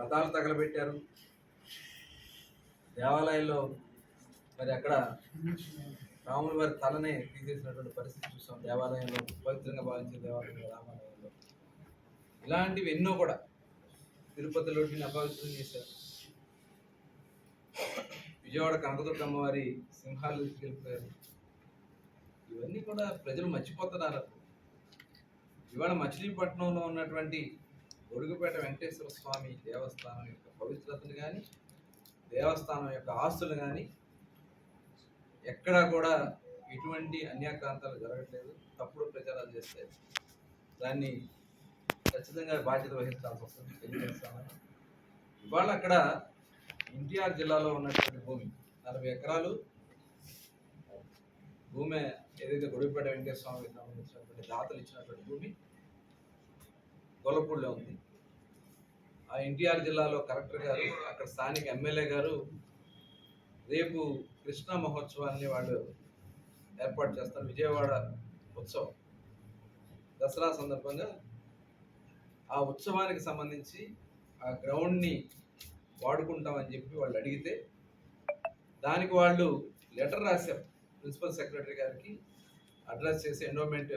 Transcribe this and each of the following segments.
రథాలు తగలబెట్టారు. దేవాలయంలో మరి అక్కడ రాముని వారి తలనే తీసేసినటువంటి పరిస్థితి చూసాం. దేవాలయంలో పవిత్రంగా భావించే దేవాలయంలో రామాలయంలో. ఇలాంటివి ఎన్నో కూడా తిరుపతిలో అపవిత్రం చేశారు. విజయవాడ కనకదుర్గమ్మ వారి సింహాలు తీసుకెళ్ళిపోయారు. ఇవన్నీ కూడా ప్రజలు మర్చిపోతున్నారు. ఇవాళ మచిలీపట్నంలో ఉన్నటువంటి గొడుగుపేట వెంకటేశ్వర స్వామి దేవస్థానం యొక్క పవిత్రతను కానీ దేవస్థానం యొక్క ఆస్తులు కానీ ఎక్కడా కూడా ఎటువంటి అన్యాక్రాంతాలు జరగట్లేదు. తప్పుడు ప్రచారాలు చేస్తే దాన్ని ఖచ్చితంగా బాధ్యత వహించాల్సి వస్తుంది తెలియజేస్తామని ఇవాళ అక్కడ ఎన్టీఆర్ జిల్లాలో ఉన్నటువంటి భూమి నలభై ఎకరాలు. భూమి ఏదైతే గొడవపేట వెంకటేశ్వర స్వామికి సంబంధించినటువంటి దాతలు ఇచ్చినటువంటి భూమి గొల్లపూడిలో ఉంది. ఆ ఎన్టీఆర్ జిల్లాలో కలెక్టర్ గారు అక్కడ స్థానిక ఎమ్మెల్యే గారు రేపు కృష్ణ మహోత్సవాన్ని వాళ్ళు ఏర్పాటు చేస్తారు. విజయవాడ ఉత్సవం. దసరా సందర్భంగా ఆ ఉత్సవానికి సంబంధించి ఆ గ్రౌండ్ని వాడుకుంటామని చెప్పి వాళ్ళు అడిగితే దానికి వాళ్ళు లెటర్ రాశారు ప్రిన్సిపల్ సెక్రటరీ గారికి అడ్రస్ చేసి ఎండోమెంట్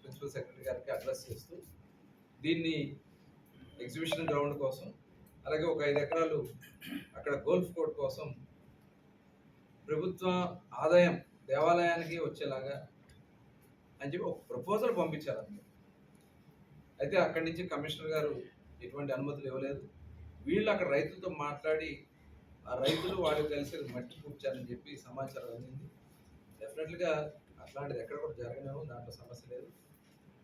ప్రిన్సిపల్ సెక్రటరీ గారికి అడ్రస్ చేస్తూ దీన్ని ఎగ్జిబిషన్ గ్రౌండ్ కోసం అలాగే ఒక ఐదు ఎకరాలు అక్కడ గోల్ఫ్ కోర్ట్ కోసం ప్రభుత్వ ఆదాయం దేవాలయానికి వచ్చేలాగా అని చెప్పి ఒక ప్రపోజల్ పంపించారు అందులో అయితే అక్కడి నుంచి కమిషనర్ గారు ఎటువంటి అనుమతులు ఇవ్వలేదు. వీళ్ళు అక్కడ రైతులతో మాట్లాడి ఆ రైతులు వాళ్ళు కలిసి మట్టి కూర్చారని చెప్పి సమాచారం అందింది. డెఫినెట్గా అట్లాంటిది ఎక్కడ కూడా జరగలేము దాంట్లో సమస్య లేదు.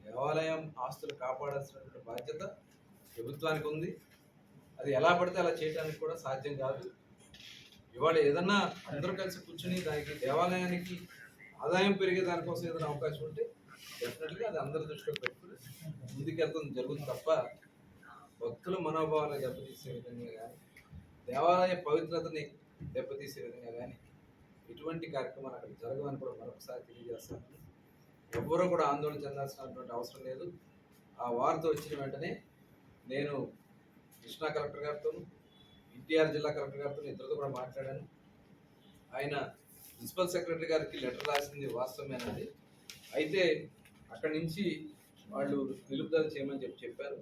దేవాలయం ఆస్తులు కాపాడాల్సినటువంటి బాధ్యత ప్రభుత్వానికి ఉంది. అది ఎలా పడితే అలా చేయడానికి కూడా సాధ్యం కాదు. ఇవాళ ఏదన్నా అందరూ కలిసి కూర్చుని దానికి దేవాలయానికి ఆదాయం పెరిగే దానికోసం ఏదైనా అవకాశం ఉంటే డెఫినెట్గా అది అందరి దృష్టిలో పెట్టుకుని ముందుకెళ్తుంది జరుగుతుంది తప్ప భక్తుల మనోభావాలను దెబ్బతీసే విధంగా కానీ దేవాలయ పవిత్రతని దెబ్బతీసే విధంగా కానీ ఎటువంటి కార్యక్రమాలు అక్కడ జరగవని కూడా మరొకసారి తెలియజేస్తాను. ఎవ్వరూ కూడా ఆందోళన చెందాల్సినటువంటి అవసరం లేదు. ఆ వార్త వచ్చిన వెంటనే నేను కృష్ణా కలెక్టర్ గారితో ఎన్టీఆర్ జిల్లా కలెక్టర్ గారితో ఇద్దరితో కూడా మాట్లాడాను. ఆయన ప్రిన్సిపల్ సెక్రటరీ గారికి లెటర్ రాసింది వాస్తవమేనది అయితే అక్కడి నుంచి వాళ్ళు నిలుపుదల చేయమని చెప్పి చెప్పారు.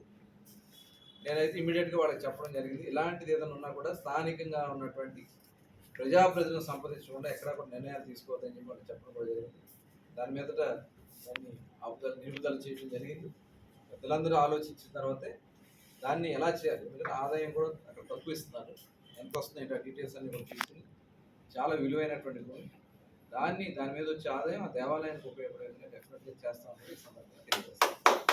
నేనైతే ఇమీడియట్గా వాళ్ళకి చెప్పడం జరిగింది. ఇలాంటిది ఏదైనా ఉన్నా కూడా స్థానికంగా ఉన్నటువంటి ప్రజాప్రతినిధులను సంప్రదించకుండా ఎక్కడా కూడా నిర్ణయాలు తీసుకోవద్దని చెప్పి వాళ్ళకి చెప్పడం కూడా జరిగింది. దాని మీదట దాన్ని ఆపుదల నిలుపుదల చేయడం జరిగింది. పెద్దలందరూ ఆలోచించిన తర్వాతే దాన్ని ఎలా చేయాలి? ఎందుకంటే ఆదాయం కూడా అక్కడ తక్కువ ఇస్తున్నారు. ఎంత వస్తున్నాయి డీటెయిల్స్ అన్ని కూడా తీసుకుని చాలా విలువైనటువంటి భూమి దాన్ని దాని మీద వచ్చే ఆదాయం ఆ దేవాలయానికి ఉపయోగపడే విధంగా డెఫినెట్గా చేస్తామని సందర్భంగా తెలియజేస్తాం